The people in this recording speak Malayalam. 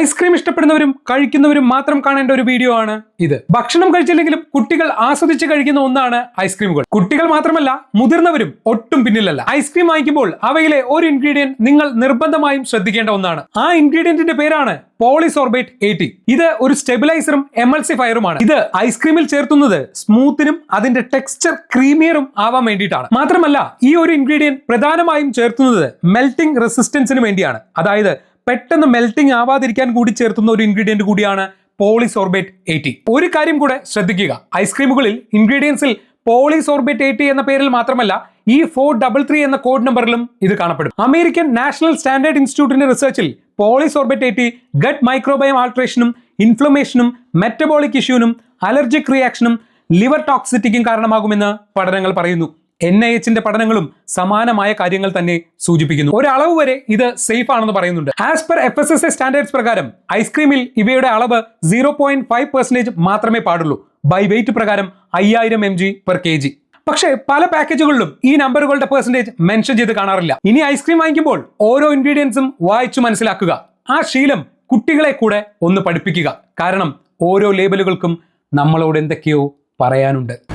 ഐസ്ക്രീം ഇഷ്ടപ്പെടുന്നവരും കഴിക്കുന്നവരും മാത്രം കാണേണ്ട ഒരു വീഡിയോ ആണ് ഇത്. ഭക്ഷണം കഴിച്ചില്ലെങ്കിലും കുട്ടികൾ ആസ്വദിച്ച് കഴിക്കുന്ന ഒന്നാണ് ഐസ്ക്രീമുകൾ കുട്ടികൾ മാത്രമല്ല മുതിർന്നവരും ഒട്ടും പിന്നിലല്ല. ഐസ്ക്രീം വാങ്ങിക്കുമ്പോൾ അവയിലെ ഒരു ഇൻഗ്രീഡിയന്റ് നിങ്ങൾ നിർബന്ധമായും ശ്രദ്ധിക്കേണ്ട ഒന്നാണ്. ആ ഇൻഗ്രീഡിയന്റിന്റെ പേരാണ് പോളിസോർബേറ്റ് എയ്റ്റി ഇത് ഒരു സ്റ്റെബിലൈസറും എമൾസിഫയറുമാണ് ഇത് ഐസ്ക്രീമിൽ ചേർത്തുന്നത് സ്മൂത്തിനും അതിന്റെ ടെക്സ്ചർ ക്രീമിയറും ആവാൻ വേണ്ടിയിട്ടാണ്. മാത്രമല്ല ഈ ഒരു ഇൻഗ്രീഡിയന്റ് പ്രധാനമായും ചേർത്തുന്നത് മെൽറ്റിംഗ് റെസിസ്റ്റൻസിന് വേണ്ടിയാണ്. അതായത് പെട്ടെന്ന് മെൽറ്റിംഗ് ആവാതിരിക്കാൻ കൂടി ചേർത്തുന്ന ഒരു ഇൻഗ്രീഡിയന്റ് കൂടിയാണ് പോളിസോർബേറ്റ് എയ്റ്റി ഒരു കാര്യം കൂടെ ശ്രദ്ധിക്കുക. ഐസ്ക്രീമുകളിൽ ഇൻഗ്രീഡിയൻസിൽ പോളിസോർബേറ്റ് എയ്റ്റി എന്ന പേരിൽ മാത്രമല്ല ഈ ഫോർ ഡബിൾ ത്രീ എന്ന കോഡ് നമ്പറിലും ഇത് കാണപ്പെടും. അമേരിക്കൻ നാഷണൽ സ്റ്റാൻഡേർഡ് ഇൻസ്റ്റിറ്റ്യൂട്ടിന്റെ റിസർച്ചിൽ പോളിസോർബേറ്റ് എയ്റ്റി ഗട്ട് മൈക്രോബയം ആൾട്രേഷനും ഇൻഫ്ലമേഷനും മെറ്റബോളിക് ഇഷ്യൂനും അലർജിക് റിയാക്ഷനും ലിവർ ടോക്സിറ്റിക്കും കാരണമാകുമെന്ന് പഠനങ്ങൾ പറയുന്നു. എൻ ഐ എച്ചിന്റെ പഠനങ്ങളും സമാനമായ കാര്യങ്ങൾ തന്നെ സൂചിപ്പിക്കുന്നു. ഒരളവ് വരെ ഇത് സേഫ് ആണെന്ന് പറയുന്നുണ്ട്. As per F S S A standards പ്രകാരം ഐസ്ക്രീമിൽ ഇവയുടെ അളവ് സീറോ പോയിന്റ് ഫൈവ് പെർസെന്റേജ് മാത്രമേ പാടുള്ളൂ. ബൈ വെയിറ്റ് പ്രകാരം അയ്യായിരം M G per K G പക്ഷേ പല പാക്കേജുകളിലും ഈ നമ്പറുകളുടെ പെർസെന്റേജ് മെൻഷൻ ചെയ്ത് കാണാറില്ല. ഇനി ഐസ്ക്രീം വാങ്ങിക്കുമ്പോൾ ഓരോ ഇൻഗ്രീഡിയൻസും വായിച്ചു മനസ്സിലാക്കുക. ആ ശീലം കുട്ടികളെ കൂടെ ഒന്ന് പഠിപ്പിക്കുക. കാരണം ഓരോ ലേബലുകൾക്കും നമ്മളോട് എന്തൊക്കെയോ പറയാനുണ്ട്.